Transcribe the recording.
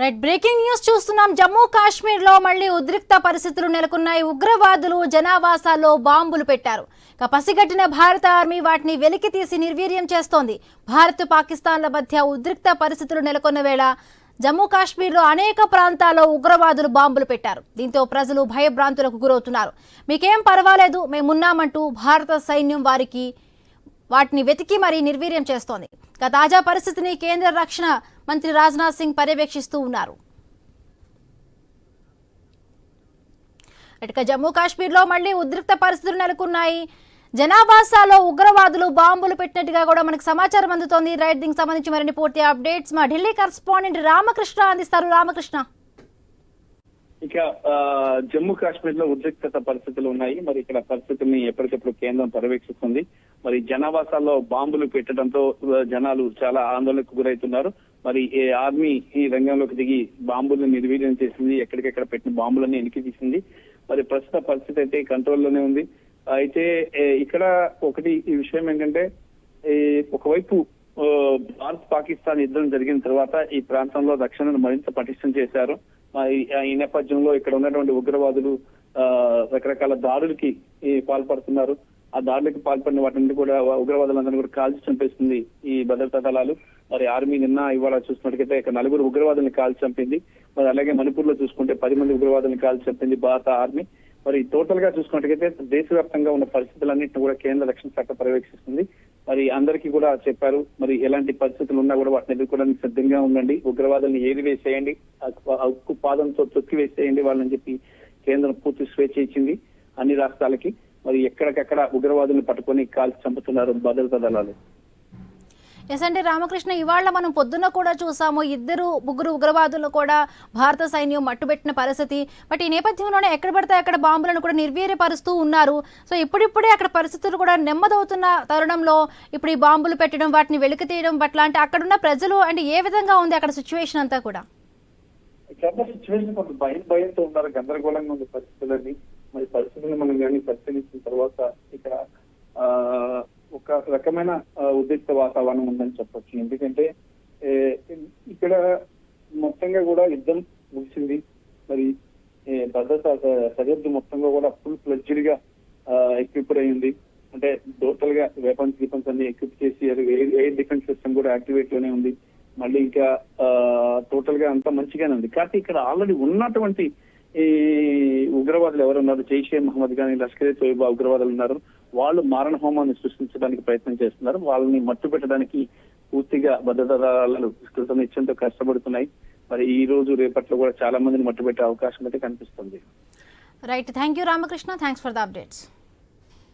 Right breaking news చూస్తున్నాం. జమ్మూ కాశ్మీర్లో మళ్ళీ ఉద్రిక్త పరిస్థితులు నెలకొన్నాయి. ఉగ్రవాదులు జనావాసాల్లో బాంబులు పెట్టారు. ఇక పసిగట్టిన భారత ఆర్మీ వాటిని వెలికి తీసి నిర్వీర్యం చేస్తోంది. భారత్ పాకిస్తాన్ల మధ్య ఉద్రిక్త పరిస్థితులు నెలకొన్న వేళ జమ్మూ కాశ్మీర్లో అనేక ప్రాంతాల్లో ఉగ్రవాదులు బాంబులు పెట్టారు. దీంతో ప్రజలు భయభ్రాంతులకు గురవుతున్నారు. మీకేం పర్వాలేదు మేమున్నామంటూ భారత సైన్యం వారికి వాటిని వెతికి మరీ నిర్వీర్యం చేస్తోంది. ఇక తాజా పరిస్థితిని కేంద్ర రక్షణ మంత్రి రాజ్నాథ్ సింగ్ పర్యవేక్షిస్తూ ఉన్నారు. ఇటుక జమ్మూ కాశ్మీర్లో మళ్ళీ ఉద్రిక్త పరిస్థితులు నెలకొన్నాయి. జనాభాసాలో ఉగ్రవాదులు బాంబులు పెట్టినట్టుగా కూడా మనకు సమాచారం అందుతోంది. రైట్ దీనికి సంబంధించి మరిన్ని పూర్తి అప్డేట్స్. మా ఢిల్లీ కరస్పాండెంట్ రామకృష్ణ అందిస్తారు. రామకృష్ణ. ఇక ఆ, జమ్మూ కాశ్మీర్లో ఉద్రిక్తత పరిస్థితులు ఉన్నాయి. మరి ఇక్కడ పరిస్థితుల్ని ఎప్పటికప్పుడు కేంద్రం పర్యవేక్షిస్తుంది. మరి జనావాసాల్లో బాంబులు పెట్టడంతో జనాలు చాలా ఆందోళనకు గురవుతున్నారు. మరి ఏ ఆర్మీ ఈ రంగంలోకి దిగి బాంబులను నిర్వీర్యం చేసింది ఎక్కడికెక్కడ పెట్టిన బాంబులన్నీ వెనక్కి తీసింది. మరి ప్రస్తుత పరిస్థితి అయితే కంట్రోల్లోనే ఉంది. అయితే ఇక్కడ ఒకటి ఈ విషయం ఏంటంటే ఒకవైపు భారత్ పాకిస్తాన్ యుద్ధం జరిగిన తర్వాత ఈ ప్రాంతంలో రక్షణను మరింత పటిష్టం చేశారు. ఈ నేపథ్యంలో ఇక్కడ ఉన్నటువంటి ఉగ్రవాదులు ఆ, రకరకాల దారులకి పాల్పడుతున్నారు. ఆ దాడులకు పాల్పడిన వాటిని కూడా ఉగ్రవాదులందరినీ కూడా కాల్చి చంపేస్తుంది ఈ భద్రతా దళాలు. మరి ఆర్మీ నిన్న ఇవాళ చూసినట్టుకైతే ఇక్కడ నలుగురు ఉగ్రవాదుల్ని కాల్చి చంపింది. మరి అలాగే మణిపూర్లో చూసుకుంటే పది మంది ఉగ్రవాదుల్ని కాల్చి చంపింది భారత ఆర్మీ. మరి టోటల్గా చూసుకున్నట్టుకైతే దేశవ్యాప్తంగా ఉన్న పరిస్థితులన్నింటినీ కూడా కేంద్ర రక్షణ శాఖ పర్యవేక్షిస్తుంది. మరి అందరికీ కూడా చెప్పారు. మరి ఎలాంటి పరిస్థితులు ఉన్నా కూడా వాటిని ఎదుర్కోవడానికి సిద్ధంగా ఉండండి. ఉగ్రవాదులను ఏది వేసేయండి ఉక్కు పాదంతో తొక్కి వేసేయండి వాళ్ళని చెప్పి కేంద్రం పూర్తి స్వేచ్ఛ ఇచ్చింది అన్ని రాష్ట్రాలకి. మరి ఎక్కడికక్కడ ఉగ్రవాదుల్ని పట్టుకొని కాల్చి చంపుతున్నారు భద్రతా దళాలు. ఎస్ అంటే రామకృష్ణ ఇవాళ మనం పొద్దున్న కూడా చూసాము ఇద్దరు ముగ్గురు ఉగ్రవాదులు కూడా భారత సైన్యం మట్టుబెట్టిన పరిస్థితి. బట్ ఈ నేపథ్యంలోనే ఎక్కడ పడితే అక్కడ బాంబులను కూడా నిర్వీర్యపరుస్తూ ఉన్నారు. సో ఇప్పుడిప్పుడే అక్కడ పరిస్థితులు కూడా నెమ్మదవుతున్న తరుణంలో ఇప్పుడు ఈ బాంబులు పెట్టడం వాటిని వెలికి తీయడం పట్ల అంటే అక్కడున్న ప్రజలు అంటే ఏ విధంగా ఉంది అక్కడ సిచ్యువేషన్ అంతా కూడా? సిచ్యువేషన్ కొంత భయం భయంతో ఉన్నారు. గందరగోళంగా ఉంది పరిస్థితులని మరి పరిస్థితులను మనం కానీ పరిశీలించిన తర్వాత ఇక్కడ ఆ, ఒక రకమైన ఉద్రిక్త వాతావరణం ఉందని చెప్పొచ్చు. ఎందుకంటే ఇక్కడ మొత్తంగా కూడా యుద్ధం ముగిసింది. మరి భద్రత సరిహద్దు మొత్తంగా కూడా ఫుల్ ఫ్లెడ్జ్డ్గా ఎక్విప్డ్ అయింది అంటే టోటల్గా వెపన్స్ గిపన్స్ అన్ని ఎక్విప్ చేసి అది ఎయిర్ డిఫెన్స్ సిస్టమ్ కూడా యాక్టివేట్లోనే ఉంది. మళ్ళీ ఇంకా టోటల్గా అంతా మంచిగానే ఉంది. కాబట్టి ఇక్కడ ఆల్రెడీ ఉన్నటువంటి ఈ ఉగ్రవాదులు ఎవరున్నారు జైషే మహమ్మద్ గాని లష్కరే తోయిబా ఉగ్రవాదులు ఉన్నారు. వాళ్ళు మారణ హోమాన్ని సృష్టించడానికి ప్రయత్నం చేస్తున్నారు. వాళ్ళని మట్టు పెట్టడానికి పూర్తిగా భద్రతా దళాలు కృత నిత్యంతో కష్టపడుతున్నాయి. మరి ఈ రోజు రేపట్లో కూడా చాలా మందిని మట్టు పెట్టే అవకాశం అయితే కనిపిస్తుంది. Right thank you Ramakrishna thanks for the updates